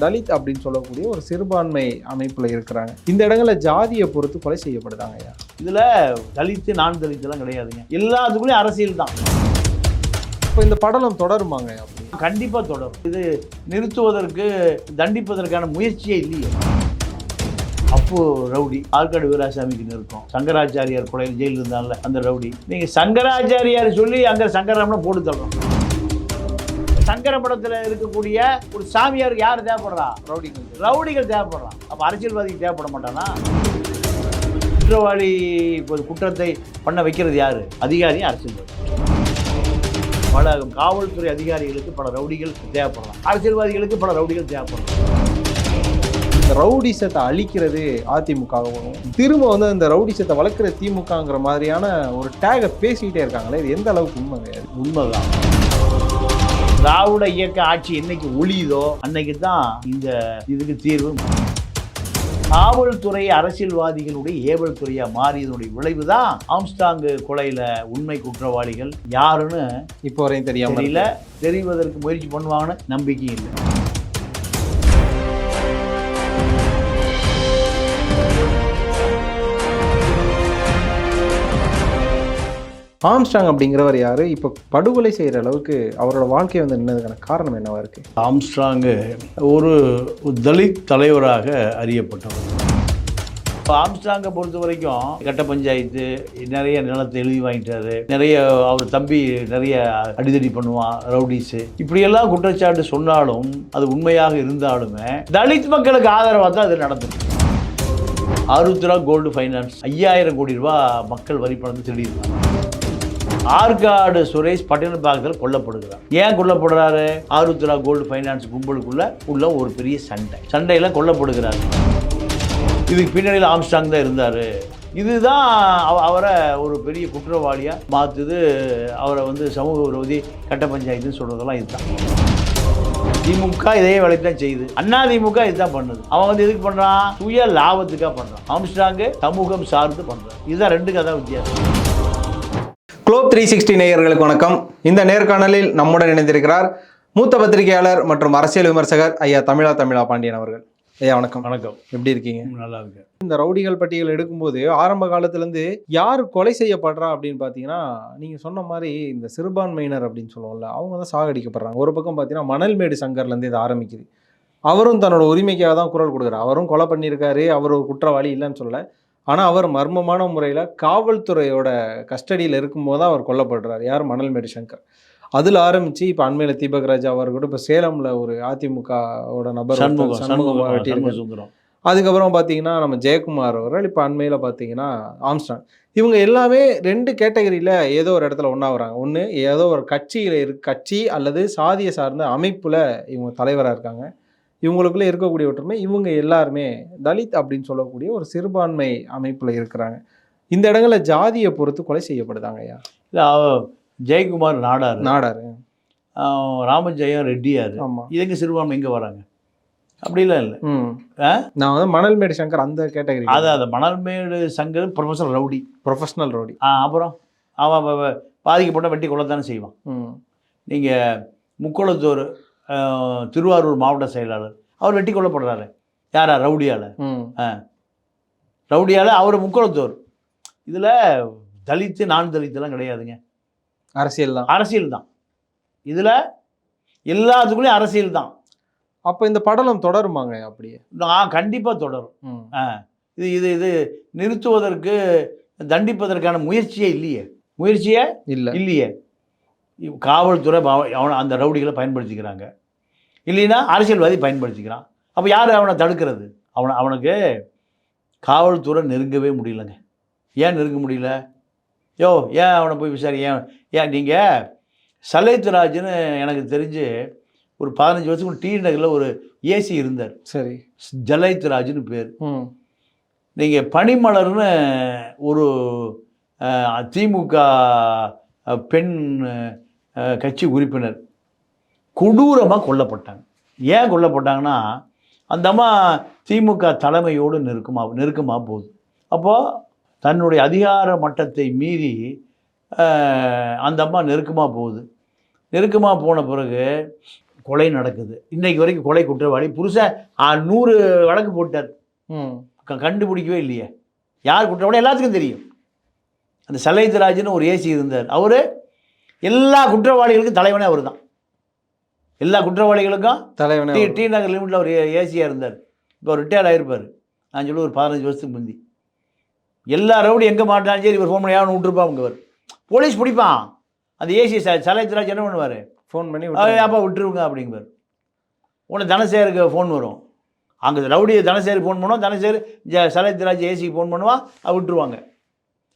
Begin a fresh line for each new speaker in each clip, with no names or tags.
தலித் அப்படின்னு சொல்லக்கூடிய ஒரு சிறுபான்மை அமைப்புல இருக்கிறாங்க. இந்த இடங்கள்ல ஜாதியை பொறுத்து கொலை செய்யப்படுதாங்க ஐயா?
இதில் தலித்து நான் தலித்துலாம் கிடையாதுங்க. எல்லாத்துக்குள்ளேயும் அரசியல் தான்.
இப்போ இந்த படலம் தொடருமாங்க ஐயா அப்படி?
கண்டிப்பாக தொடரும். இது நிறுத்துவதற்கு தண்டிப்பதற்கான முயற்சியே இல்லையே. அப்போ ரவுடி ஆற்காடு வீராசாமிக்கு நிற்கும். சங்கராச்சாரியார் கொலையில் ஜெயிலில் இருந்தான்ல அந்த ரவுடி. நீங்கள் சங்கராச்சாரியார் சொல்லி அங்கே சங்கரம்னா போட்டு தள்ளுறோம் சங்கர படத்தில் இருக்கக்கூடிய ஒரு சாமியார் யார் தேவைப்படுறா?
ரவுடிகள்.
ரவுடிகள் தேவைப்படுறான் அப்போ அரசியல்வாதிக்கு தேவைப்பட மாட்டானா? குற்றவாளி இப்போ குற்றத்தை பண்ண வைக்கிறது யாரு? அதிகாரி அரசியல்வாதி. பல காவல்துறை அதிகாரிகளுக்கு பல ரவுடிகள் தேவைப்படலாம். அரசியல்வாதிகளுக்கு பல ரவுடிகள் தேவைப்படலாம்.
இந்த ரவுடிசத்தை அழிக்கிறது அதிமுகவும் திரும்ப வந்து இந்த ரவுடிசத்தை வளர்க்குற திமுகங்கிற மாதிரியான ஒரு டேகை பேசிக்கிட்டே இருக்காங்களே இது எந்த அளவுக்கு உண்மைங்க இது?
உண்மைதான். திராவிட இயக்க ஆட்சி என்னைக்கு ஒளியுதோ அன்னைக்கு தான் இந்த இதுக்கு தீர்வு. காவல்துறை அரசியல்வாதிகளுடைய ஏவல் துறையா மாறியதனுடைய விளைவு தான் ஆம்ஸ்டாங் கொலையில உண்மை குற்றவாளிகள். யாருன்னு
இப்போ வரையும் தெரியாம
தெரியல. தெரிவதற்கு முயற்சி பண்ணுவாங்கன்னு நம்பிக்கை இல்லை.
ஆம்ஸ்டாங் அப்படிங்கிறவர் யார்? இப்போ படுகொலை செய்கிற அளவுக்கு அவரோட வாழ்க்கை வந்து நின்னதுக்கான காரணம் என்னவா இருக்குது
ஆம்ஸ்ட்ராங்கு ஒரு தலித் தலைவராக அறியப்பட்டவர். இப்போ ஆம்ஸ்டாங்கை பொறுத்த வரைக்கும் கட்ட பஞ்சாயத்து நிறைய நிலத்தை எழுதி வாங்கிட்டாரு. நிறைய அவர் தம்பி நிறைய அடிதடி பண்ணுவான் ரவுடிஸு. இப்படியெல்லாம் குற்றச்சாட்டு சொன்னாலும் அது உண்மையாக இருந்தாலுமே தலித் மக்களுக்கு ஆதரவாக தான் அது நடந்தது ஆருத்ரா கோல்டு ஃபைனான்ஸ் ஐயாயிரம் கோடி ரூபா மக்கள் வரி பணத்தை திருடியிருந்தாங்க ஆற்காடு சுரேஷ் பட்டினப்பாக்கத்தில் கொல்லப்படுகிறார். ஏன் கொல்லப்படுறாரு? ஆருத்ரா கோல்டு ஃபைனான்ஸ் கும்பலுக்குள்ள உள்ள ஒரு பெரிய சண்டை. சண்டையில் கொல்லப்படுகிறார். இதுக்கு பின்னணியில் ஆம்ஸ்டாங் தான் இருந்தார். இதுதான் அவரை ஒரு பெரிய குற்றவாளியாக மாற்றுது அவரை வந்து சமூக விரோதி கட்ட பஞ்சாயத்துன்னு சொல்கிறதெல்லாம் இதுதான். திமுக இதே வேலைக்கு தான் செய்யுது. அண்ணா திமுக இதுதான் பண்ணுது. அவன் வந்து எதுக்கு பண்ணுறான் சுய லாபத்துக்காக பண்ணுறான் ஆம்ஸ்டாங்கு சமூகம் சார்ந்து பண்ணுறான் இதுதான் ரெண்டுக்கு அதான் வித்தியாசம்.
குளோப் த்ரீ சிக்ஸ்டி நேயர்களுக்கு வணக்கம். இந்த நேர்காணலில் நம்முடன் இணைந்திருக்கிறார் மூத்த பத்திரிகையாளர் மற்றும் அரசியல் விமர்சகர் ஐயா தமிழா தமிழா பாண்டியன் அவர்கள். ஐயா வணக்கம்.
வணக்கம்.
எப்படி இருக்கீங்க?
நல்லா இருக்கு
இந்த ரவுடிகள் பட்டியல் எடுக்கும்போது ஆரம்ப காலத்துலேருந்து யார் கொலை செய்யப்படுறா அப்படின்னு பார்த்தீங்கன்னா நீங்கள் சொன்ன மாதிரி இந்த சிறுபான்மையினர் அப்படின்னு சொல்லுவோம்ல அவங்க தான் சாகடிக்கப்படுறாங்க. ஒரு பக்கம் பார்த்தீங்கன்னா மணல்மேடு சங்கர்லேருந்து இது ஆரம்பிக்குது. அவரும் தன்னோட உரிமைக்காக தான் குரல் கொடுக்குறாரு. அவரும் கொலை பண்ணியிருக்காரு அவர் ஒரு குற்றவாளி இல்லைன்னு சொல்லல. ஆனால் அவர் மர்மமான முறையில் காவல்துறையோட கஸ்டடியில் இருக்கும்போது தான் அவர் கொல்லப்படுறாரு. யார்? மணல்மேடு சங்கர். அதில் ஆரம்பித்து இப்போ அண்மையில் தீபக் ராஜா அவர் கூட இப்போ சேலமில் ஒரு அதிமுகவோட நபர்
சண்முகம்
அதுக்கப்புறம் பார்த்தீங்கன்னா நம்ம ஜெயக்குமார் அவர்கள் இப்போ அண்மையில் பார்த்தீங்கன்னா ஆம்ஸ்டாங் இவங்க எல்லாமே ரெண்டு கேட்டகரியில் ஏதோ ஒரு இடத்துல ஒன்றா வராங்க ஒன்று ஏதோ ஒரு கட்சியில் இரு கட்சி அல்லது சாதிய சார்ந்த அமைப்பில் இவங்க தலைவராக இருக்காங்க. இவங்களுக்குள்ளே இருக்கக்கூடிய ஒற்றுமை இவங்க எல்லாருமே தலித் அப்படின்னு சொல்லக்கூடிய ஒரு சிறுபான்மை அமைப்பில் இருக்கிறாங்க. இந்த இடங்கள்ல ஜாதியை பொறுத்து கொலை செய்யப்படுதாங்க ஐயா?
இல்ல, ஜெயக்குமார் நாடார்.
நாடாரு.
ராமஜெயம் ரெட்டியார்
ஆமாம்
இது எங்க சிறுபான்மை எங்க வராங்க? அப்படிலாம் இல்லை.
ம்? நான் வந்து மணல்மேடு சங்கர் அந்த கேட்டகரி
அது அந்த Manalmedu Shankar professor rowdy.
Professional rowdy
ஆ, அப்புறம் அவன் அவ- அவ பாதிக்கப்பட்ட வெட்டி கொள்ளத்தானே செய்வான்.
ம்.
நீங்கள் முக்குளத்தூர் திருவாரூர் மாவட்ட செயலாளர். அவர் வெட்டி கொல்லப்படுறாரு. யாரா? ரவுடியால். ரவுடியால் அவர் முக்குளத்தூர். இதில் தலித்து நான் தலித்துலாம் கிடையாதுங்க.
அரசியல் தான்.
அரசியல் தான். இதில் எல்லாத்துக்குள்ளேயும் அரசியல் தான்.
அப்போ இந்த படலம் தொடருமாங்க அப்படியே
நான் கண்டிப்பாக தொடரும். ஆ. இது இது இது நிறுத்துவதற்கு தண்டிப்பதற்கான முயற்சியே இல்லையே. முயற்சியே
இல்லை.
இல்லையே. காவல்துறை அவன அந்த ரவுடிகளை பயன்படுத்திக்கிறாங்க. இல்லைன்னா அரசியல்வாதி பயன்படுத்திக்கிறான். அப்போ யார் அவனை தடுக்கிறது? அவனை அவனுக்கு காவல்துறை நெருங்கவே முடியலங்க. ஏன் நெருங்க முடியல? யோ ஏன் அவனை போய் விசாரி ஏன் ஏன் நீங்கள் சலைத்துராஜ்னு எனக்கு தெரிஞ்சு ஒரு பதினஞ்சு வருஷத்துக்கு டி நகரில் ஒரு ஏசி இருந்தார்.
சரி.
ஜலைத்ராஜ்னு பேர். நீங்கள் பனிமலர்னு ஒரு திமுக பெண் கட்சி உறுப்பினர் கொடூரமாக கொல்லப்பட்டாங்க. ஏன் கொல்லப்பட்டாங்கன்னா அந்த அம்மா திமுக தலைமையோடு நெருக்கமாக நெருக்கமாக போகுது. அப்போது தன்னுடைய அதிகார மட்டத்தை மீறி அந்த அம்மா நெருக்கமாக போகுது. நெருக்கமாக போன பிறகு கொலை நடக்குது. இன்னைக்கு வரைக்கும் கொலை குற்றவாளி. புருஷன் நூறு வழக்கு போட்டார். கண்டுபிடிக்கவே இல்லையே. யார் குற்றவாளி? எல்லாத்துக்கும் தெரியும். அந்த சலைத்தராஜ்னு ஒரு ஏசி இருந்தார். அவர் எல்லா குற்றவாளிகளுக்கும் தலைவனே அவர் தான் எல்லா குற்றவாளிகளுக்கும்
தலைவனே
டி
அவர்.
டி நகர் லிமிட்டில் ஒரு ஏசியாக இருந்தார். இப்போ ரிட்டையர்ட் ஆகிருப்பார் நான் சொல்லி ஒரு பதினஞ்சு வருஷத்துக்கு முந்தி. எல்லா ரவுடி எங்கே மாட்டாலும் சரி இவர் ஃபோன் பண்ணி யாரும் விட்டுருப்பாங்க இவர் போலீஸ் பிடிப்பான். அந்த ஏசி ச சலைத்தராஜ் என்ன பண்ணுவார்?
ஃபோன் பண்ணி.
அப்பா விட்டுருங்க அப்படிங்குவார் உனக்கு தனசேருக்கு ஃபோன் வரும். அங்கே ரவுடி தனசேரி ஃபோன் பண்ணுவோம் தனசேரி ஜ சலைத்தராஜ் ஏசிக்கு ஃபோன் பண்ணுவான் விட்டுருவாங்க.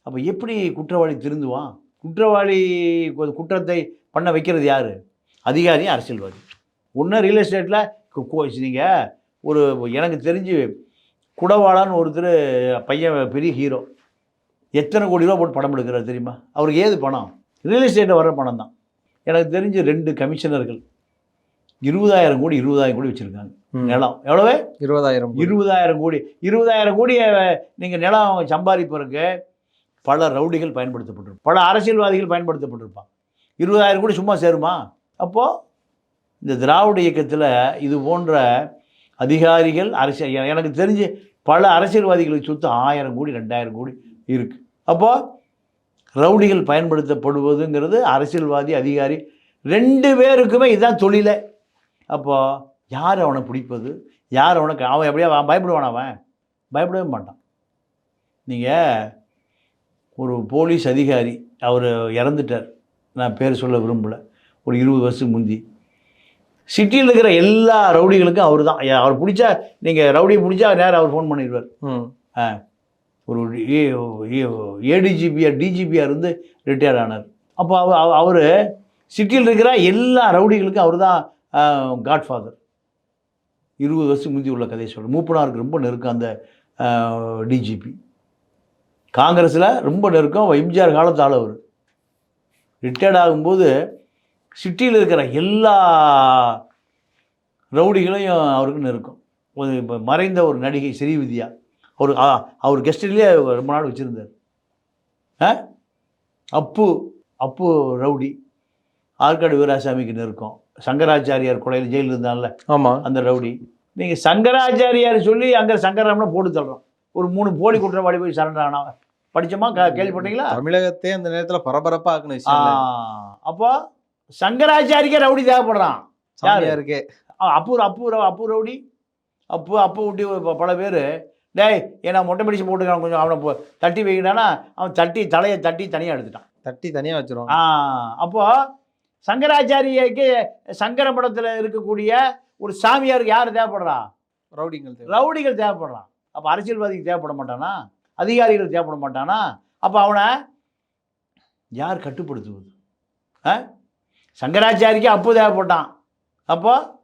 அப்போ எப்படி குற்றவாளி திருந்துவான்? குற்றவாளி குற்றத்தை பண்ண வைக்கிறது யார்? அதிகாரி அரசியல்வாதி. ஒன்று ரியல் எஸ்டேட்டில் நீங்கள் ஒரு எனக்கு தெரிஞ்சு குடவாளான்னு ஒருத்தர் பையன் பெரிய ஹீரோ எத்தனை கோடி ரூபா போட்டு படம் எடுக்கிறார் தெரியுமா? அவருக்கு ஏது பணம்? ரியல் எஸ்டேட்டில் வர்ற பணம் தான். எனக்கு தெரிஞ்சு ரெண்டு கமிஷனர்கள் இருபதாயிரம் கோடி இருபதாயிரம் கோடி வச்சுருக்காங்க. நிலம். எவ்வளவு?
இருபதாயிரம் கோடி.
இருபதாயிரம் கோடி. இருபதாயிரம் கோடியை நீங்கள் நிலம் சம்பாதிப்பதற்கு பல ரவுடிகள் பயன்படுத்தப்பட்டிருப்பான் பல அரசியல்வாதிகள் பயன்படுத்தப்பட்டிருப்பான். இருபதாயிரம் கோடி சும்மா சேருமா? அப்போது இந்த திராவிட இயக்கத்தில் இது போன்ற அதிகாரிகள் அரசியல் எனக்கு தெரிஞ்சு பல அரசியல்வாதிகளுக்கு சொத்து ஆயிரம் கோடி ரெண்டாயிரம் கோடி இருக்குது அப்போது ரவுடிகள் பயன்படுத்தப்படுவதுங்கிறது அரசியல்வாதி அதிகாரி ரெண்டு பேருக்குமே இதுதான் தொழிலை. அப்போது யார் அவனை பிடிப்பது? யார் அவனுக்கு அவன் எப்படியா அவன் பயப்படுவான் அவன்? பயப்படவே மாட்டான். நீங்கள் ஒரு போலீஸ் அதிகாரி அவர் இறந்துட்டார். நான் பேர் சொல்ல விரும்பல. ஒரு இருபது வருஷத்துக்கு முந்தி. சிட்டியில் இருக்கிற எல்லா ரவுடிகளுக்கும் அவர் தான். அவர் பிடிச்சா நீங்கள் ரவுடியை பிடிச்சா நேரம் அவர் ஃபோன் பண்ணிடுவார்.
ம்.
ஒரு ஏடிஜிபிஆர் டிஜிபிஆர் இருந்து ரிட்டையர் ஆனார். அப்போ அவர் அவர் சிட்டியில் இருக்கிற எல்லா ரவுடிகளுக்கும் அவர் தான் காட்ஃபாதர் இருபது வருஷம் முந்தி உள்ள கதையை சொல்கிறேன் மூப்பனாருக்கு ரொம்ப நெருக்கம் அந்த டிஜிபி காங்கிரஸில் ரொம்ப நெருக்கம் எம்ஜிஆர் காலத்து ஆள் அவர். ரிட்டையர்ட் ஆகும்போது சிட்டியில் இருக்கிற எல்லா ரவுடிகளையும் அவருக்கு நெருக்கம். ஒரு இப்போ மறைந்த ஒரு நடிகை ஸ்ரீவித்யா. அவர் அவர் கெஸ்ட்லேயே ரொம்ப நாள் வச்சுருந்தார். ஆ? அப்பு அப்பு ரவுடி. ஆற்காடு வீராசாமிக்கு நெருக்கம். சங்கராச்சாரியார் கொலையில் ஜெயிலில் இருந்தான்ல.
ஆமா.
அந்த ரவுடி. நீங்கள் சங்கராச்சாரியார் சொல்லி அங்கே சங்கராமனை போட்டு தள்ளுறோம். ஒரு மூணு போலி குற்றவாளி போய் சரண்டர் ஆனவன் படிச்சோமா? க கேள்விப்பட்டீங்களா?
தமிழகத்தே அந்த நேரத்துல பரபரப்பா ஆக்குன விஷயம் இல்ல.
ஆ, அப்போ சங்கராச்சாரிக்கே ரவுடி தேவைப்படுறான்.
சாமியாருக்கே
ஆ, அப்பு அப்பு அப்பு ரவுடி அப்பு அப்பு விட்டு பல பேர். டேய் ஏன்னா மொட்டை பிடிச்சு போட்டுக்கான் கொஞ்சம் அவனை தட்டி வைக்கிறானா அவன் தட்டி தலையை தட்டி தனியாக எடுத்துட்டான்.
தட்டி தனியா வச்சிரும்
ஆ அப்போ சங்கராச்சாரியக்கு சங்கர படத்தில் இருக்கக்கூடிய ஒரு சாமியாருக்கு யார் தேவைப்படுறா?
ரவுடிங்கள் தேவை.
ரவுடிகள் தேவைப்படுறான். அப்போ அரசியல்வாதிக்கு தேவைப்பட மாட்டானா? அதிகாரிகள் தேவைப்பட மாட்டானா? அப்போ அவனை யார் கட்டுப்படுத்துவது? ஆ? சங்கராச்சாரிக்கு அப்போ தேவைப்பட்டான். அப்போ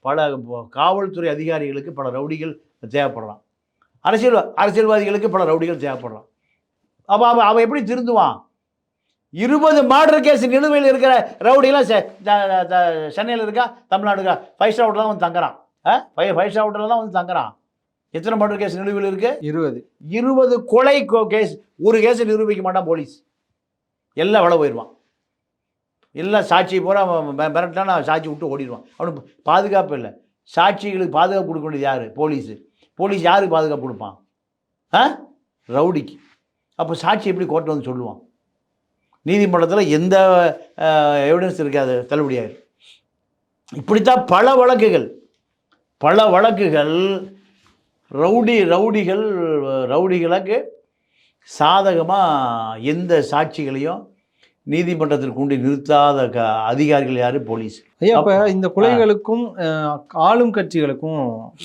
பல காவல்துறை அதிகாரிகளுக்கு பல ரவுடிகள் தேவைப்படுறான். அரசியல் அரசியல்வாதிகளுக்கு பல ரவுடிகள் தேவைப்படுறான். அப்போ அவன் அவன் எப்படி திருந்துவான்? இருபது மர்டர் கேஸ் நிலுவையில் இருக்கிற ரவுடிலாம் செ- த- சென்னையில் இருக்கா? தமிழ்நாடு இருக்கா? ஃபைவ் ஸ்டார் ஹோட்டலில் தான் வந்து தங்குறான். ஃபைவ் ஃபைவ் ஸ்டார் ஹோட்டலில் தான் வந்து தங்குறான். எத்தனை மர்டர் கேஸ் நிலுவையில் இருக்கு?
இருபது.
இருபது கொலை கோ- கேஸ் ஒரு கேஸ் நிரூபிக்க மாட்டான் போலீஸ். எல்லாம் வில போயிடுவான் எல்லாம் சாட்சி பூரா மிரட்டான சாட்சி விட்டு ஓடிடுவான். அவனுக்கு பாதுகாப்பு இல்லை. சாட்சிகளுக்கு பாதுகாப்பு கொடுக்க வேண்டியது யார்? போலீஸு. போலீஸ் யாருக்கு பாதுகாப்பு கொடுப்பான்? ஆ? ரவுடிக்கு. அப்போ சாட்சி எப்படி கோர்ட்டில் வந்து சொல்லுவான்? நீதிமன்றத்தில் எந்த எவிடன்ஸ் இருக்காது? தள்ளுபடியாயிரு இப்படித்தான் பல வழக்குகள். பல வழக்குகள் ரவுடி ரவுடிகள் ரவுடிகளுக்கு சாதகமாக எந்த சாட்சிகளையும் நீதிமன்றத்தில் கொண்டு நிறுத்தாத க அதிகாரிகள் யார்? போலீஸ்.
ஐயா அப்ப இந்த கொலைகளுக்கும் ஆளும் கட்சிகளுக்கும்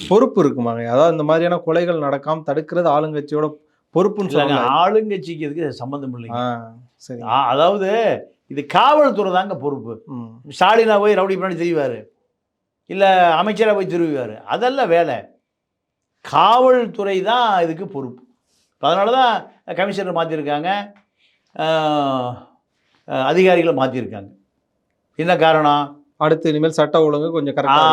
பொறுப்பு இருக்குமாங்க? அதாவது இந்த மாதிரியான கொலைகள் நடக்காம தடுக்கிறது ஆளுங்கட்சியோட பொறுப்புன்னு சொல்லுவாங்க
ஆளுங்கட்சிக்கு இதுக்கு சம்மந்தம் இல்லைங்க.
சரி.
அதாவது இது காவல்துறை தாங்க பொறுப்பு. ஸ்டாலினா போய் ரவுடி பண்ணி தெரிவார். இல்லை அமைச்சராக போய் திருவிவார் அதெல்லாம் வேலை. காவல்துறை தான் இதுக்கு பொறுப்பு. அதனால தான் கமிஷனர் மாற்றிருக்காங்க அதிகாரிகளை மாற்றிருக்காங்க என்ன காரணம்?
அடுத்து இனிமேல் சட்ட ஒழுங்கு கொஞ்சம்
ஆ,
கரெக்டா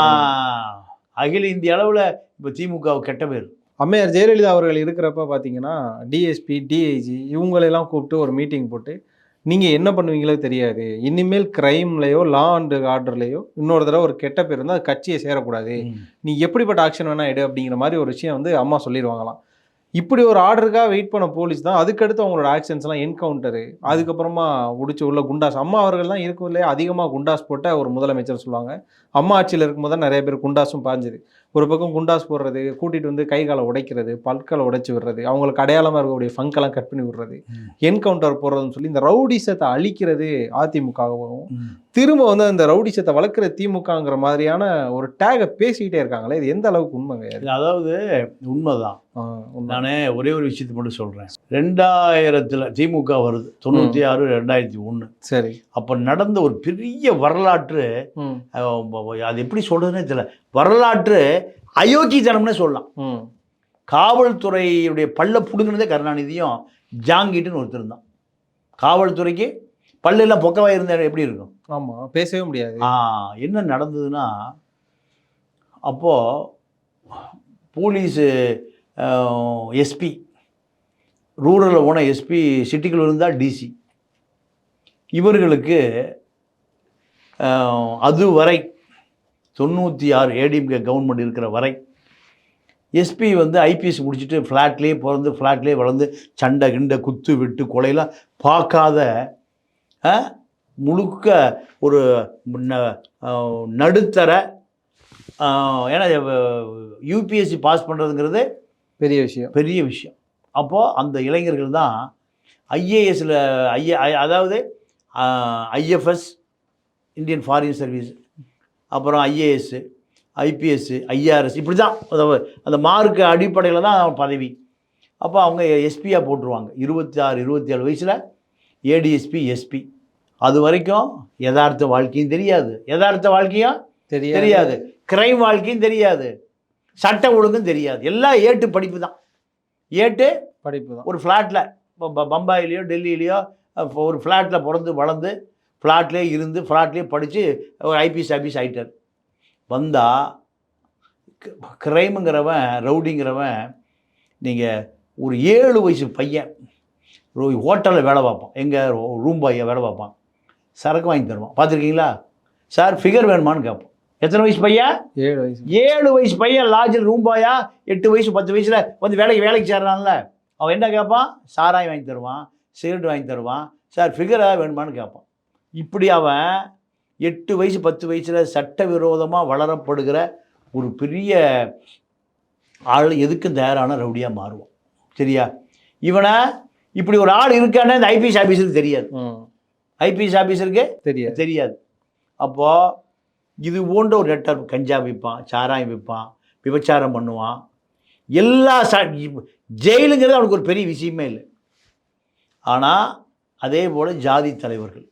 அகில இந்திய அளவில் இப்போ திமுக கெட்ட பேர்.
அம்மையார் ஜெயலலிதா அவர்கள் இருக்கிறப்ப பார்த்தீங்கன்னா டிஎஸ்பி டிஐஜி இவங்களெல்லாம் கூப்பிட்டு ஒரு மீட்டிங் போட்டு நீங்க என்ன பண்ணுவீங்களோ தெரியாது. இனிமேல் கிரைம்லயோ லா அண்ட் ஆர்டர்லயோ இன்னொரு தடவை ஒரு கெட்ட பேர் இருந்தால் அது கட்சியை சேரக்கூடாது. நீ எப்படிப்பட்ட ஆக்ஷன் வேணா எடு அப்படிங்கிற மாதிரி ஒரு விஷயம் வந்து அம்மா சொல்லிடுவாங்களாம். இப்படி ஒரு ஆர்டருக்காக வெயிட் பண்ண போலீஸ் தான் அதுக்கடுத்து அவங்களோட ஆக்ஷன்ஸ்லாம் என்கவுண்டரு அதுக்கப்புறமா முடிச்சு உள்ள குண்டாஸ். அம்மா அவர்கள் தான் இருக்கவில்லையே அதிகமாக குண்டாஸ் போட்ட ஒரு முதலமைச்சர் சொல்லுவாங்க. அம்மா ஆட்சியில் இருக்கும்போது தான் நிறைய பேர் குண்டாஸும் பாஞ்சுது. ஒரு பக்கம் குண்டாஸ் போடுறது கூட்டிகிட்டு வந்து கை காலை உடைக்கிறது பல்களை உடைச்சி விடுறது அவங்களுக்கு அடையாளமாக இருக்கக்கூடிய ஃபங்கெல்லாம் கட் பண்ணி விடுறது. என்கவுண்டர் போடுறதுன்னு சொல்லி இந்த ரவுடிசத்தை அழிக்கிறது அதிமுகவும். திரும்ப வந்து அந்த ரவுடிசத்தை வளர்க்குற திமுகங்கிற மாதிரியான ஒரு டேகை பேசிக்கிட்டே இருக்காங்களே இது எந்த அளவுக்கு உண்மைங்க
அதாவது உண்மைதான். நானே ஒரே ஒரு விஷயத்தை மட்டும் சொல்கிறேன் ரெண்டாயிரத்தில் திமுக வருது தொண்ணூற்றி ஆறு ரெண்டாயிரத்தி ஒன்று
சரி.
அப்போ நடந்த ஒரு பெரிய வரலாற்று அது எப்படி சொல்கிறதுனே தெரியல. வரலாற்று அயோக்கியத்தனம்னே சொல்லலாம்.
ம்.
காவல்துறையுடைய பல்ல பிடுங்கினதே கருணாநிதியும் ஜாங்கிட்டுன்னு ஒருத்தர் தான் காவல்துறைக்கு பல்லெல்லாம் பொக்கவாக இருந்தால் எப்படி இருக்கும்?
ஆமா பேசவே முடியாது.
ஆ என்ன நடந்ததுன்னா அப்போது போலீஸு எஸ்பி ரூரலில் போன எஸ்பி சிட்டிக்குள்ள இருந்தால் டிசி. இவர்களுக்கு அதுவரை தொண்ணூற்றி ஆறு ஏடிஎம்கே கவர்மெண்ட் இருக்கிற வரை எஸ்பி வந்து ஐபிஎஸ் முடிச்சுட்டு ஃப்ளாட்லேயே பிறந்து ஃப்ளாட்லேயே வளர்ந்து சண்டை கிண்டை குத்து விட்டு கொலையெல்லாம் பார்க்காத முழுக்க ஒரு நடுத்தர ஏன்னா யூபிஎஸ்சி பாஸ் பண்ணுறதுங்கிறது
பெரிய விஷயம்.
பெரிய விஷயம். அப்போது அந்த இளைஞர்கள் தான் ஐஏஎஸில் I A IFS Indian foreign service அப்புறம் ஐஏஎஸ் ஐபிஎஸ் ஐஆர்எஸ் இப்படி தான் அந்த மார்க் அடிப்படையில் தான் பதவி. அப்போ அவங்க எஸ்பியாக போட்டுருவாங்க. இருபத்தி ஆறு இருபத்தி ஏழு வயசில் ஏடிஎஸ்பி எஸ்பி. அது வரைக்கும் யதார்த்த வாழ்க்கையும் தெரியாது. யதார்த்த வாழ்க்கையும்
தெரியாது.
தெரியாது. கிரைம் வாழ்க்கையும் தெரியாது. சட்ட ஒழுங்கும் தெரியாது. எல்லாம் ஏட்டு படிப்பு தான். ஏட்டு
படிப்பு தான்.
ஒரு ஃப்ளாட்டில் இப்போ பம்பாயிலையோ டெல்லியிலையோ ஒரு ஃப்ளாட்டில் பிறந்து வளர்ந்து ஃப்ளாட்லேயே இருந்து ஃப்ளாட்லேயே படித்து ஒரு ஐபிஎஸ் ஆஃபீஸ் ஆகிட்டார் வந்தால் கிரைமுங்கிறவன் ரவுடிங்கிறவன் நீங்கள் ஒரு ஏழு வயசு பையன் ஹோட்டலில் வேலை பார்ப்பான். எங்கே ரூம் பாயை வேலை பார்ப்பான். சரக்கு வாங்கி தருவான். பார்த்துருக்கீங்களா? சார் ஃபிகர் வேணுமான்னு கேட்போம் எத்தனை வயசு பையன்?
ஏழு வயசு.
ஏழு வயசு பையன் லாட்ஜில் ரூம் பாயா எட்டு வயசு பத்து வயசில் வந்து வேலைக்கு வேலைக்கு சேர்றான்ல. அவன் என்ன கேட்பான்? சாராயம் வாங்கி தருவான் சிகரெட் வாங்கி தருவான். சார் ஃபிகராக வேணுமான்னு கேட்பான். இப்படி அவன் எட்டு வயசு பத்து வயசில் சட்டவிரோதமாக வளரப்படுகிற ஒரு பெரிய ஆள் எதுக்கும் தயாரான ரவுடியாக மாறுவான்? சரியா? இவனை இப்படி ஒரு ஆள் இருக்கானே இந்த ஐபிஎஸ் ஆஃபீஸருக்கு தெரியாது. ஐபிஎஸ் ஆஃபீஸருக்கு
தெரியாது.
தெரியாது. அப்போது இது போன்ற ஒரு நெட்டர் கஞ்சா விற்பான் சாராயம் விற்பான் விபச்சாரம் பண்ணுவான். எல்லா ச ஜெயிலுங்கிறது அவனுக்கு ஒரு பெரிய விஷயமே இல்லை. ஆனால் அதே போல் ஜாதி தலைவர்கள்.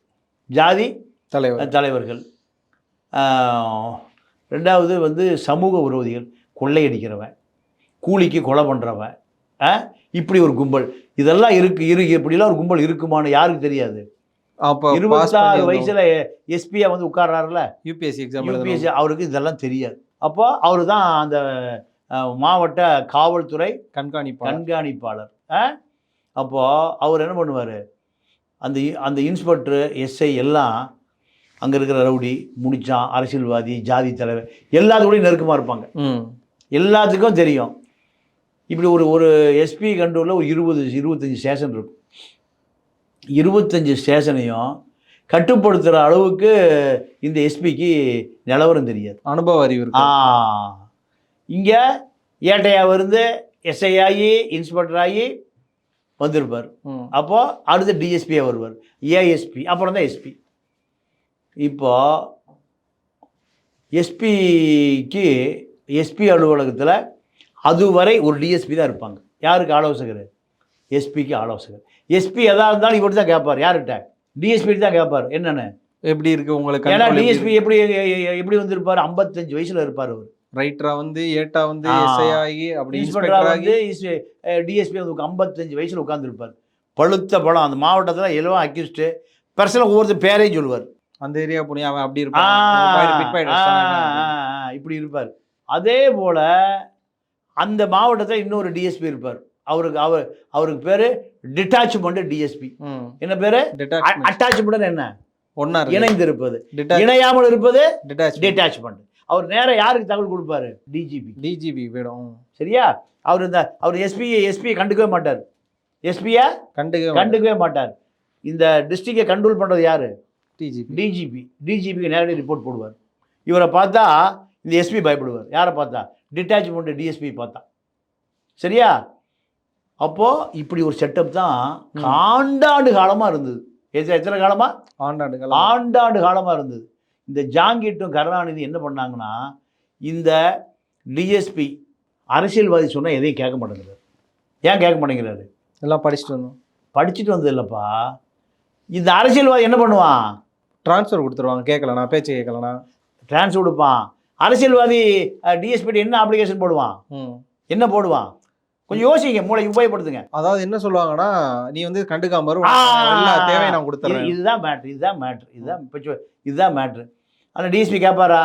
ஜாதி
தலைவர்
தலைவர்கள். ரெண்டாவது வந்து சமூக விரோதிகள் கொள்ளையடிக்கிறவன் கூலிக்கு கொலை பண்ணுறவன் இப்படி ஒரு கும்பல். இதெல்லாம் இருக்கு இரு இப்படிலாம் ஒரு கும்பல் இருக்குமான்னு யாருக்கு தெரியாது?
அப்போ
இருபத்தாறு வயசுல எஸ்பியா வந்து உட்கார்றாருல?
யூபிஎஸ்சி எக்ஸாம்
யூபிஎஸ்சி அவருக்கு இதெல்லாம் தெரியாது. அப்போ அவர் தான் அந்த மாவட்ட காவல்துறை
கண்காணிப்பாளர்.
கண்காணிப்பாளர் அஹ்? அப்போ அவர் என்ன பண்ணுவார்? அந்த அந்த இன்ஸ்பெக்டர் எஸ்ஐ எல்லாம் அங்கே இருக்கிற ரவுடி முடிச்சான் அரசியல்வாதி ஜாதி தலைவர் எல்லாத்துக்கூடயும் நெருக்கமாக இருப்பாங்க.
ம்.
எல்லாத்துக்கும் தெரியும். இப்படி ஒரு ஒரு எஸ்பி கண்ட்ரோலில் ஒரு இருபது இருபத்தஞ்சி ஸ்டேஷன் இருக்கும். இருபத்தஞ்சி ஸ்டேஷனையும் கட்டுப்படுத்துகிற அளவுக்கு இந்த எஸ்பிக்கு நிலவரம் தெரியாது.
அனுபவ அறிவு
இங்கே ஏட்டையாக இருந்து எஸ்ஐ ஆகி இன்ஸ்பெக்டர் ஆகி வந்திருப்பார்.
ம்.
அப்போது அடுத்து டிஎஸ்பியாக வருவார். ஏஎஸ்பி அப்புறம் தான் எஸ்பி இப்போ எஸ்பிக்கு எஸ்பி அலுவலகத்தில் அதுவரை ஒரு டிஎஸ்பி தான் இருப்பாங்க. யாருக்கு? ஆலோசகர். எஸ்பிக்கு ஆலோசகர். எஸ்பி எதா இருந்தாலும் இவர் தான் கேட்பார் யார்கிட்ட? டிஎஸ்பி தான் கேட்பார் என்னென்னு?
எப்படி இருக்கு உங்களுக்கு
ஏன்னா டிஎஸ்பி எப்படி எப்படி வந்திருப்பார்? ஐம்பத்தஞ்சு வயசில் இருப்பார் அவர்.
ரைட்டரா வந்து ஏட்டா வந்து. எஸ்ஐ ஆகி அப்படி இன்ஸ்பெக்டர் ஆகி
டிஎஸ்பி வந்து ஐம்பத்தஞ்சு வயசில் உட்காந்துருப்பார் பழுத்த பழம் அந்த மாவட்டத்தில் எல்லாம் அக்யூஸ்டு பர்சனல் ஒவ்வொருத்தர் பேரையும் சொல்லுவார்.
அந்த ஏரியா போனி அவன் அப்படி இருப்பான்.
இப்படி இருப்பார். அதே போல் அந்த மாவட்டத்தில் இன்னொரு டிஎஸ்பி இருப்பார். அவருக்கு அவர் அவருக்கு பேர் டிட்டாச்மெண்ட் டிஎஸ்பி என்ன பேர்? அட்டாச்மெண்ட் என்ன?
ஒன்னா
இணைந்து இருப்பது இணையாமல் இருப்பது
டிட்டாச்மெண்ட்
அவர் நேரா யாருக்கு தகவல் கொடுப்பாரு? டிஜிபி
டிஜிபி வேணும்
சரியா? அவர் இந்த அவர் எஸ்பி எஸ்பியை கண்டுக்கவே மாட்டார். எஸ்பியை
கண்டுக்க
கண்டுக்கவே மாட்டார். இந்த டிஸ்ட்ரிக்டை கண்ட்ரோல் பண்ணுறது யாரு?
டிஜிபி
டிஜிபி டிஜிபிக்கு நேரடி ரிப்போர்ட் போடுவார். இவரை பார்த்தா இந்த எஸ்பி பயப்படுவார். யாரை பார்த்தா? டிட்டாச்மெண்ட் டிஎஸ்பி பார்த்தா. சரியா? அப்போது இப்படி ஒரு செட்டப் தான். ஆண்டாண்டு காலமாக இருந்தது. எத்தனை காலமாக
ஆண்டாண்டுகள்
ஆண்டாண்டு காலமாக இருந்தது. இந்த ஜாங்கிட்டும் கருணாநிதி என்ன பண்ணாங்கன்னா இந்த டிஎஸ்பி அரசியல்வாதி சொன்னால் எதையும் கேட்க மாட்டேங்கிறார். ஏன் கேட்க மாட்டேங்கிறாரு?
எல்லாம் படிச்சுட்டு வந்தோம்.
படிச்சுட்டு வந்தது இல்லைப்பா. இந்த அரசியல்வாதி என்ன பண்ணுவான்?
ட்ரான்ஸ்ஃபர் கொடுத்துருவாங்க. கேட்கலண்ணா பேச்சு கேட்கலண்ணா
ட்ரான்ஸ் கொடுப்பான். அரசியல்வாதி டிஎஸ்பி என்ன அப்ளிகேஷன் போடுவான்? என்ன போடுவான்? கொஞ்சம் யோசிங்க மூளை உபயோகப்படுத்துங்க.
அதாவது என்ன சொல்லுவாங்கன்னா நீ வந்து கண்டுக்காம தேவையும் நான் கொடுத்துறேன்.
இதுதான் மேட்ரு இதுதான் மேட்ரு இதுதான் இப்போ இதுதான் மேட்ரு ஆனால் டிஎஸ்பி கேட்பாரா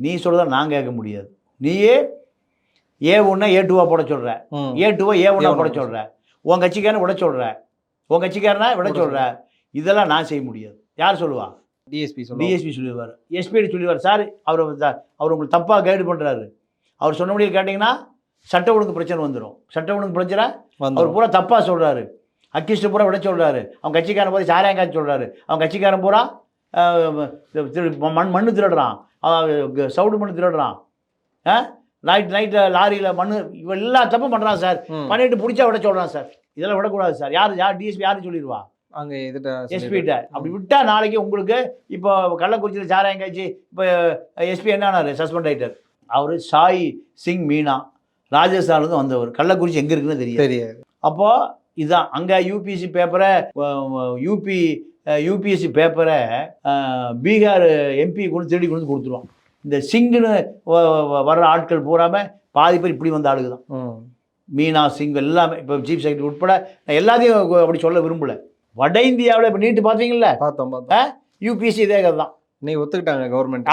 நீ சொல்றத நான் கேட்க முடியாது. நீயே ஏ ஒன்றை ஏ டூவா போட சொல்ற.
ம்.
ஏ டூவை ஏ ஒன்றா
A1
போட சொல்ற. உன் கட்சிக்காரனை விட சொல்ற. உன் கட்சிக்காரனா விட சொல்ற. இதெல்லாம் நான் செய்ய முடியாது. யார் சொல்லுவா?
டிஎஸ்பி
டிஎஸ்பி சொல்லிடுவார். எஸ்பிடி சொல்லிடுவார். சார் அவர் அவர் உங்களுக்கு தப்பாக கைடு பண்ணுறாரு அவர் சொன்னபடியே கேட்டிங்கன்னா சட்ட ஒழுங்கு பிரச்சனை வந்துடும் சட்ட ஒழுங்கு பிரச்சனை அவர் பூரா தப்பாக சொல்கிறாரு அக்கிஸ்ட் பூரா விட சொல்கிறாரு அவன் கட்சிக்காரன் போய் சாராயங்காய்ச்சி சொல்கிறாரு அவன் கட்சிக்காரன் பூரா மண் மண்ணு திருடுறான். சவுடு மண்ணு திருடுறான். ஆ நைட் நைட்டில் லாரியில் மண்ணு இவன் எல்லா தப்பும் பண்ணுறான் சார். பண்ணிட்டு பிடிச்சா விட சொல்கிறான் சார் இதெல்லாம் விடக்கூடாது சார் யார் யார் டிஎஸ்பி யார் சொல்லிடுவா?
அங்க இதுட்ட
எஸ்பிகிட்ட அப்படி விட்டா நாளைக்கு உங்களுக்கு இப்போ கள்ளக்குறிச்சியில் சாராயம் காய்ச்சி இப்போ எஸ்பி என்ன ஆனார்? சஸ்பெண்ட் ஆயிட்டார். அவர் சாய் சிங் மீனா ராஜஸ்தான்லேருந்து வந்தவர். கள்ளக்குறிச்சி எங்கே இருக்குன்னு தெரியும்
தெரியாது.
அப்போது இதுதான் அங்கே யூபிஎஸ்சி பேப்பரை யூபி யூபிஎஸ்சி பேப்பரை பீகார் எம்பி கொண்டு திருடி கொண்டு கொடுத்துருவான். இந்த சிங்குன்னு வர்ற ஆட்கள் பூராம பாதி பேர் இப்படி வந்த ஆளுங்க தான். மீனா சிங் எல்லாமே இப்போ சீஃப் செக்ரட்டரி உட்பட நான் எல்லாத்தையும் அப்படி சொல்ல விரும்பல. வட இந்தியாவில் இப்போ நீட்டு பார்த்தீங்கல்ல
பார்த்தோம் பார்த்தோம்
யூபிஎஸ்சி இதே கதை தான்.
நீ ஒத்துக்கிட்டாங்க கவர்மெண்ட்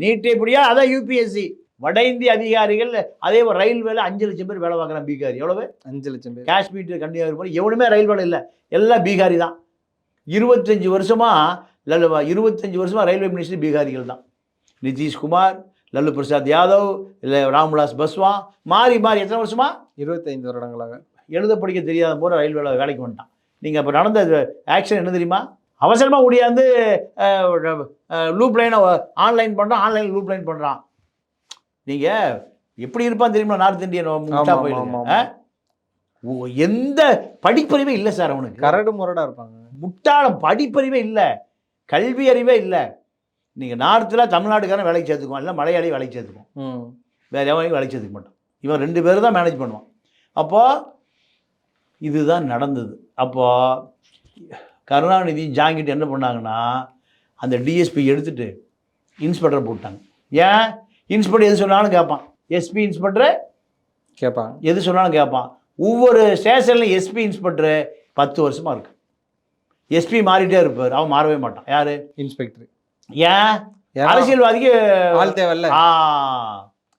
நீட்டு எப்படியா அதான் யூபிஎஸ்சி வட இந்திய அதிகாரிகள் அதே ஒரு ரயில்வேல அஞ்சு லட்சம் பேர் வேலை பார்க்குறான் பீகாரி. எவ்வளவு?
அஞ்சு லட்சம் பேர்.
காஷ்மீர் கன்னியாகுமரி எவனுமே ரயில் வேலை இல்லை. எல்லாம் பீகாரி தான். இருபத்தஞ்சி வருஷமா லல்லு இருபத்தஞ்சி வருஷமா ரயில்வே மினிஸ்டர் பீகாரிகள் தான். நிதிஷ்குமார் லல்லு பிரசாத் யாதவ் இல்லை ராம்விலாஸ் பஸ்வா மாறி மாறி எத்தனை வருஷமா?
இருபத்தைந்து வருடங்களாக.
எழுத படிக்க தெரியாத போகிற ரயில்வேல வேலைக்கு வந்துட்டான். நீங்கள் இப்போ நடந்த ஆக்ஷன் என்ன தெரியுமா? அவசரமாக ஓடியாந்து லூப் லைனை ஆன்லைன் பண்ணுறான் ஆன்லைன் லூப் லைன் பண்ணுறான் நீங்கள் எப்படி இருப்பான் தெரியுமா? நார்த் இந்தியன் எந்த படிப்பறிவே இல்லை சார் அவனுக்கு.
கரடு முரடா இருப்பாங்க.
முட்டாளம் படிப்பறிவே இல்லை கல்வி அறிவே இல்லை. நீங்கள் நார்த்தில் தமிழ்நாட்டுக்காரன் வேலைக்கு சேர்த்துக்குவான் இல்லை மலையாளி வேலைக்கு சேர்த்துக்குவான்.
ம்.
வேறு எவனையும் வேலைக்கு சேர்த்துக்க மாட்டான். இவன் ரெண்டு பேரும் தான் மேனேஜ் பண்ணுவான். அப்போது இதுதான் நடந்தது. அப்போது கருணாநிதி ஜாங்கிட்டு என்ன பண்ணாங்கன்னா அந்த டிஎஸ்பி எடுத்துட்டு இன்ஸ்பெக்டர் போட்டாங்க. ஏன்? இன்ஸ்பெக்டர் எது சொன்னாலும் கேட்பான். எஸ்பி இன்ஸ்பெக்டர்
கேட்பாங்க
எது சொன்னாலும் கேட்பான். ஒவ்வொரு ஸ்டேஷனில் எஸ்பி இன்ஸ்பெக்டர் பத்து வருஷமாக இருக்கு. எஸ்பி மாறிட்டே இருப்பார். அவன் மாறவே மாட்டான். யார்?
இன்ஸ்பெக்டர்
ஏன்? அரசியல்வாதிக்கு
ஆள் தேவையில்ல.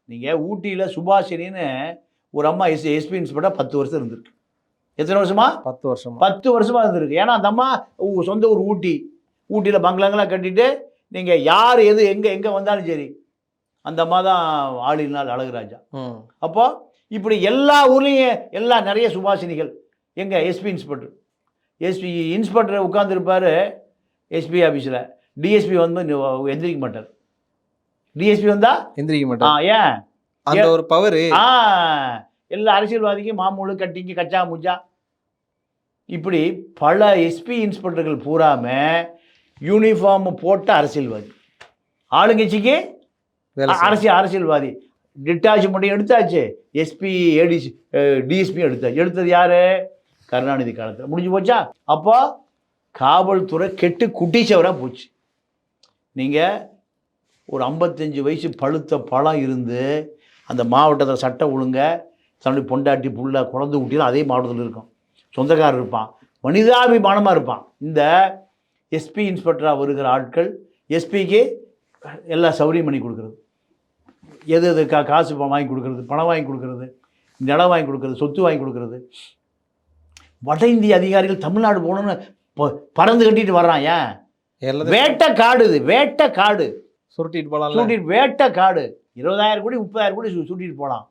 நீங்கள் ஊட்டியில் சுபாஷினின்னு ஒரு அம்மா எஸ் எஸ்பி இன்ஸ்பெக்டர் பத்து வருஷம் இருந்திருக்கு. எத்தனை வருஷமா?
பத்து வருஷமா.
பத்து வருஷமா இருந்திருக்கு. ஏன்னா அந்த அம்மா சொந்த ஊர் ஊட்டி. ஊட்டியில் பங்களாங்கெல்லாம் கட்டிட்டு நீங்கள் யார் எது எங்கே எங்கே வந்தாலும் சரி அந்த அம்மா தான் ஆளினால் அழகுராஜா.
ம்.
அப்போ இப்படி எல்லா ஊர்லேயும் எல்லா நிறைய சுபாஷினிகள் எங்கே எஸ்பி இன்ஸ்பெக்டர் எஸ்பி இன்ஸ்பெக்டர் உட்காந்துருப்பார் எஸ்பி ஆஃபீஸில் டிஎஸ்பி வந்து எந்திரிக்க மாட்டார். டிஎஸ்பி வந்தா?
எந்திரிக்க
ஆ
மாட்டேன்
ஏன்?
அந்த ஒரு பவர்
ஆ எல்லா அரசியல்வாதிக்கும் மாமூலு கட்டிங்க கச்சா முச்சா. இப்படி பல எஸ்பி இன்ஸ்பெக்டர்கள் பூராம யூனிஃபார்ம் போட்ட அரசியல்வாதி. ஆளுங்கட்சிக்கு. அரசியல் அரசியல்வாதி. டிட்டாச்மெண்ட்டையும் எடுத்தாச்சு. எஸ்பி ஏடிசி டிஎஸ்பி எடுத்தாச்சு எடுத்தது யாரு? கருணாநிதி காலத்தில். முடிஞ்சு போச்சா? அப்போ காவல்துறை கெட்டு குட்டிச்சவராக போச்சு. நீங்கள் ஒரு ஐம்பத்தஞ்சு வயசு பழுத்த பழம் இருந்து அந்த மாவட்டத்தில் சட்டம் ஒழுங்க தன்னுடைய பொண்டாட்டி புள்ள குழந்தை ஊட்டியில் அதே மாவட்டத்தில் இருக்கும். சொந்தக்காரர் இருப்பான். மனிதாபிமானமாக இருப்பான். இந்த எஸ்பி இன்ஸ்பெக்டராக வருகிற ஆட்கள் எஸ்பிக்கு எல்லா சௌகரியம் பண்ணி கொடுக்குறது. எது எது கா காசு பணம் வாங்கி கொடுக்குறது பணம் வாங்கி கொடுக்குறது நிலம் வாங்கி கொடுக்குறது சொத்து வாங்கி கொடுக்குறது. வட இந்திய அதிகாரிகள் தமிழ்நாடு போகணும்னு பறந்து கட்டிட்டு வர்றான் ஏன்? வேட்டை காடு இது வேட்டை காடு.
சுருட்டிட்டு போலாம்ல.
சுட்டிட்டு வேட்டை காடு. இருபதாயிரம் கோடி முப்பதாயிரம் கோடி சுட்டிட்டு போகலாம்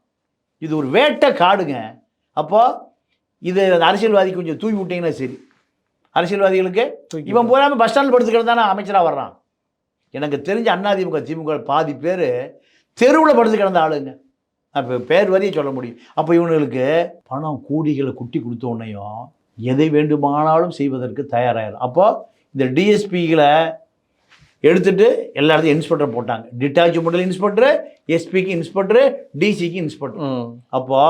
இது ஒரு வேட்டை காடுங்க. அப்போ இது அரசியல்வாதி கொஞ்சம் தூக்கி விட்டீங்கன்னா சரி. அரசியல்வாதிகளுக்கு இவன் போகாமல் பஸ் ஸ்டாண்டில் படுத்துக்கிறது தானே அமைச்சராக வர்றான். எனக்கு தெரிஞ்ச அதிமுக திமுக பாதி பேர் தெருவில் படுத்து கிடந்த ஆளுங்க. அப்போ பேர் வரையும் சொல்ல முடியும். அப்போ இவனுங்களுக்கு பணம் கூடிகளை குட்டி கொடுத்த உடனேயும் எதை வேண்டுமானாலும் செய்வதற்கு தயாராகிடும் அப்போ இந்த டிஎஸ்பிகளை எடுத்துட்டு எல்லா இடத்தையும் இன்ஸ்பெக்டர் போட்டாங்க. டிட்டாச்மெண்டல் இன்ஸ்பெக்டர் எஸ்பிக்கு இன்ஸ்பெக்டர் டிசிக்கு இன்ஸ்பெக்டர்.
ம்.
அப்போ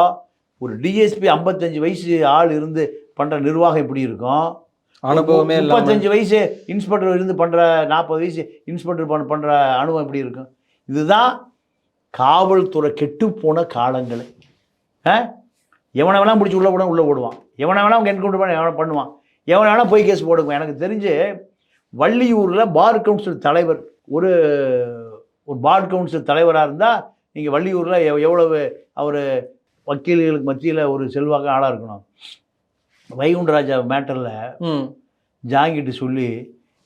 ஒரு டிஎஸ்பி ஐம்பத்தஞ்சு வயசு ஆள் இருந்து பண்ணுற நிர்வாகம் எப்படி இருக்கும்?
அனுபவமே
முப்பத்தஞ்சு வயசு இன்ஸ்பெக்டர் இருந்து பண்ணுற நாற்பது வயசு இன்ஸ்பெக்டர் பண்ண பண்ணுற அனுபவம் எப்படி இருக்கும்? இதுதான் காவல்துறை கெட்டுப்போன காலங்கள். எவனை வேணால் பிடிச்சி உள்ள கூட உள்ளே போடுவான். எவனை வேணால் அவங்க என்கவுண்டர் பண்ண எவனை பண்ணுவான். எவனை வேணால் போய் கேஸ் போடுவான் எனக்கு தெரிஞ்சு வள்ளியூரில் பார் கவுன்சில் தலைவர் ஒரு ஒரு பார் கவுன்சில் தலைவராக இருந்தால் நீங்கள் வள்ளியூரில் எவ் எவ்வளவு அவர் வக்கீல்களுக்கு மத்தியில் ஒரு செல்வாக்க ஆளாக இருக்கணும். வைகுண்டராஜா மேட்டரில். ஜாங்கிட்டு சொல்லி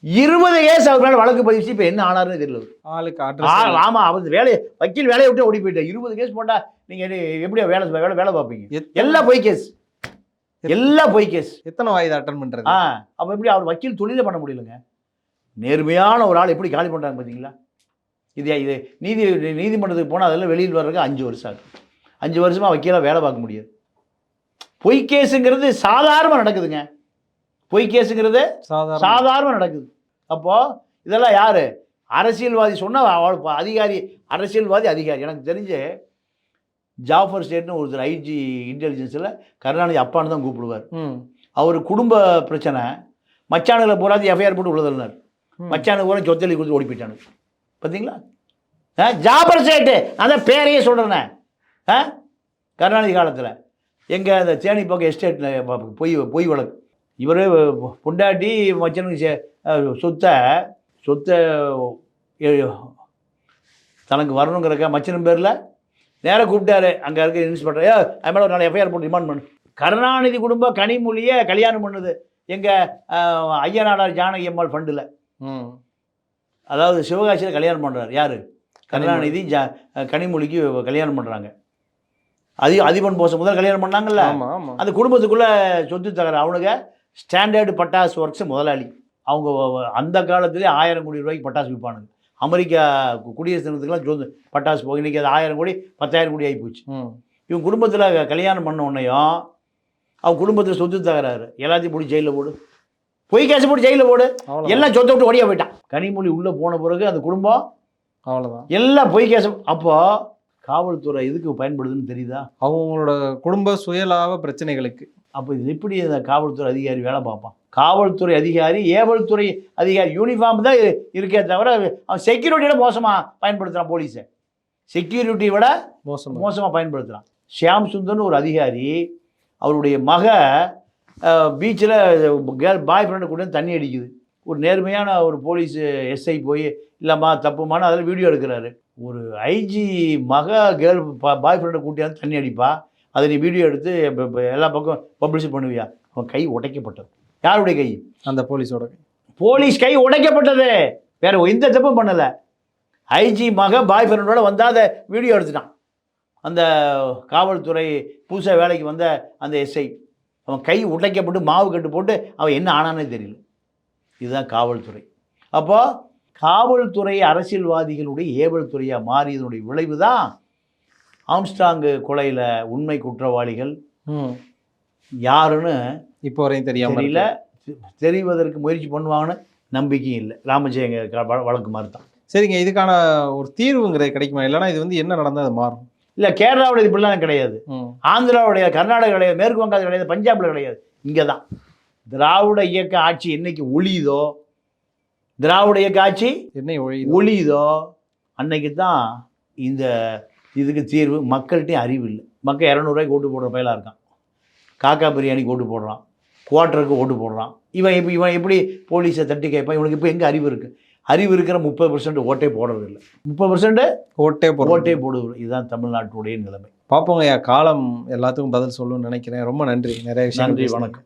இருபது கேஸ் அவர் மேலே வழக்கு பதிச்சு இப்போ என்ன ஆனாருன்னு தெரியல
ஆளுக்கு
ஆ
அட்ரஸ்
ஆமாம் அவர் வேலையை வக்கீல் வேலையை விட்டு ஓடி போயிட்டார். இருபது கேஸ் போட்டா நீங்கள் எப்படியா வேலை வேலை வேலை பார்ப்பீங்க? எல்லாம் பொய் கேஸ் எல்லாம் பொய் கேஸ்
எத்தனை வாய்தா அட்டன் பண்றது?
ஆ அப்போ எப்படி அவர் வக்கீல் தொழிலே பண்ண முடியலங்க? நேர்மையான ஒரு ஆள் எப்படி காலி பண்ணுறாங்க பார்த்தீங்களா இது இது நீதி நீதிமன்றத்துக்கு போனால் அதெல்லாம் வெளியில் வர்றதுக்கு அஞ்சு வருஷம் ஆகும். அஞ்சு வருஷமாக வக்கீலாக வேலை பார்க்க முடியாது. பொய் கேஸுங்கிறது சாதாரணமாக நடக்குதுங்க. பொய் கேஸுங்கிறது
சாதாரண
சாதாரண நடக்குது. அப்போ இதெல்லாம் யாரு? அரசியல்வாதி சொன்ன அதிகாரி அரசியல்வாதி அதிகாரி. எனக்கு தெரிஞ்சு ஜாஃபர் ஸ்டேட்னு ஒருத்தர் ஐஜி இன்டெலிஜென்ஸில் கருணாநிதி அப்பான்னு தான் கூப்பிடுவார்.
ம்.
அவர் குடும்ப பிரச்சனை மச்சானுகளை பூராது எஃப்ஐஆர் போட்டு உள்ளதில்லைனார்
ம்.
மச்சானுக்கு பூரா சொத்தலி கொடுத்து ஓடி போயிட்டானு பார்த்தீங்களா ஆ ஜாபர் சேட்டு. அதான் பேரையே சொல்கிறேனே ஆ கருணாநிதி காலத்தில். எங்கே அந்த தேனி பக்கம் எஸ்டேட்டில் பொய் பொய் வழக்கு. இவர் பொண்டாட்டி மச்சனுக்கு சொத்தை சொத்தை தனக்கு வரணுங்கிறக்க மச்சனும் பேரில் நேராக கூப்பிட்டாரு. அங்கே இருக்க இன்ஸ்பெக்டர் ஏ அது மேலே ஒரு நாள் எஃப்ஐஆர் போட்டு ரிமாண்ட் பண்ணு. கருணாநிதி குடும்பம் கனிமொழியை கல்யாணம் பண்ணுது. எங்கள் ஐயனாடார் ஜானகி அம்மாள் ஃபண்டில்
ம்.
அதாவது சிவகாசியில் கல்யாணம் பண்ணுறாரு யார்? கருணாநிதி ஜா கனிமொழிக்கு கல்யாணம் பண்ணுறாங்க அதி அதிபன் போச முதல் கல்யாணம் பண்ணாங்கல்ல? அந்த குடும்பத்துக்குள்ளே சொத்து தகர அவனுங்க ஸ்டாண்டர்டு பட்டாசு ஒர்க்ஸ் முதலாளி. அவங்க அந்த காலத்திலே ஆயிரம் கோடி ரூபாய்க்கு பட்டாசு விற்பானுங்க. அமெரிக்கா குடியரசு தினத்துக்குலாம் சொந்த பட்டாசு போய் இன்றைக்கி அது ஆயிரம் கோடி பத்தாயிரம் கோடி ஆகி போச்சு
ம்.
இவன் குடும்பத்தில் கல்யாணம் பண்ண உடனேயும் அவன் குடும்பத்தில் சொத்து தகராறு. எல்லாத்தையும் போட்டு ஜெயிலில் போடு. பொய் கேஸ் போட்டு ஜெயிலில் போடு. எல்லாம் சொத்தை விட்டு ஓடியா போயிட்டான். கனிமொழி உள்ளே போன பிறகு அந்த குடும்பம்
அவ்வளவுதான்.
எல்லாம் பொய் கேஸ் அப்போ காவல்துறை எதுக்கு பயன்படுதுன்னு தெரியுதா?
அவங்களோட குடும்ப சுயலாப பிரச்சனைகளுக்கு.
அப்போ இது எப்படி இந்த காவல்துறை அதிகாரி வேலை பார்ப்பான்? காவல்துறை அதிகாரி ஏவல்துறை அதிகாரி யூனிஃபார்ம் தான் இரு- இருக்கே தவிர அவன் செக்யூரிட்டியோட மோசமாக பயன்படுத்துகிறான் போலீஸை. செக்யூரிட்டியை விட
மோசம்.
மோசமாக பயன்படுத்துகிறான் ஷியாம் சுந்தர்னு ஒரு அதிகாரி அவருடைய மக பீச்சில் கேர்ள் பாய் ஃப்ரெண்டை கூட தண்ணி அடிக்குது. ஒரு நேர்மையான ஒரு போலீஸ் எஸ்ஐ போய் இல்லைம்மா தப்புமான அதில் வீடியோ எடுக்கிறாரு. ஒரு ஐஜி மக கேர்ள் பாய் ஃப்ரெண்டை கூட்டியாந்து தண்ணி அடிப்பா. அதை நீ வீடியோ எடுத்து எல்லா பக்கம் பப்ளிஷ் பண்ணுவியா? அவன் கை உடைக்கப்பட்டது. யாருடைய கை?
அந்த போலீஸோட
போலீஸ் கை உடைக்கப்பட்டது. வேற எந்த தப்பும் பண்ணலை. ஐஜி மக பாய் ஃப்ரெண்டோட வந்தால் அதை வீடியோ எடுத்துட்டான். அந்த காவல்துறை புதுசாக வேலைக்கு வந்த அந்த எஸ்ஐ அவன் கை உடைக்கப்பட்டு மாவு கட்டு போட்டு அவன் என்ன ஆனானே தெரியல. இதுதான் காவல்துறை. அப்போ காவல்துறை அரசியல்வாதிகளுடைய ஏவல் துறையாக மாறியதனுடைய விளைவு தான் ஆம்ஸ்டாங்கு கொலையில் உண்மை குற்றவாளிகள். யாருன்னு
இப்போ வரையும்
தெரியல. தெரிவதற்கு முயற்சி பண்ணுவாங்கன்னு நம்பிக்கையும் இல்லை. ராமஜெயங்க வழக்கு மாதிரி தான்
சரிங்க இதுக்கான ஒரு தீர்வுங்கிறது கிடைக்குமா? இல்லைன்னா இது வந்து என்ன நடந்தா அது மாறும்?
இல்லை கேரளாவுடைய இப்படிலாம் கிடையாது. ஆந்திராவுடைய கர்நாடகா கிடையாது மேற்கு வங்காளம் கிடையாது பஞ்சாபில் கிடையாது. இங்கே தான் திராவிட இயக்க ஆட்சி என்னைக்கு ஒளியுதோ திராவிட இயக்க ஆட்சி
என்ன
ஒளியுதோ அன்னைக்கு தான் இந்த இதுக்கு தீர்வு மக்கள்கிட்டையும் அறிவு இல்லை. மக்கள் இரநூறுவாய்க்கு ஓட்டு போடுற பயலாக இருக்கான். காக்கா பிரியாணிக்கு ஓட்டு போடுறான். குவார்ட்டருக்கு ஓட்டு போடுறான். இவன் இப்போ இவன் எப்படி போலீஸை தட்டி கேட்பான்? இவனுக்கு இப்போ எங்கே அறிவு இருக்குது அறிவு இருக்கிற முப்பது பர்சன்ட் ஓட்டே போடுறது இல்லை. முப்பது பர்சன்ட்
ஓட்டே போடுறது
ஓட்டே போடுவது இதுதான் தமிழ்நாட்டுடைய நிலைமை.
பார்ப்போங்க காலம் எல்லாத்துக்கும் பதில் சொல்லுன்னு நினைக்கிறேன். ரொம்ப நன்றி. நிறைய விஷயம்
நன்றி வணக்கம்.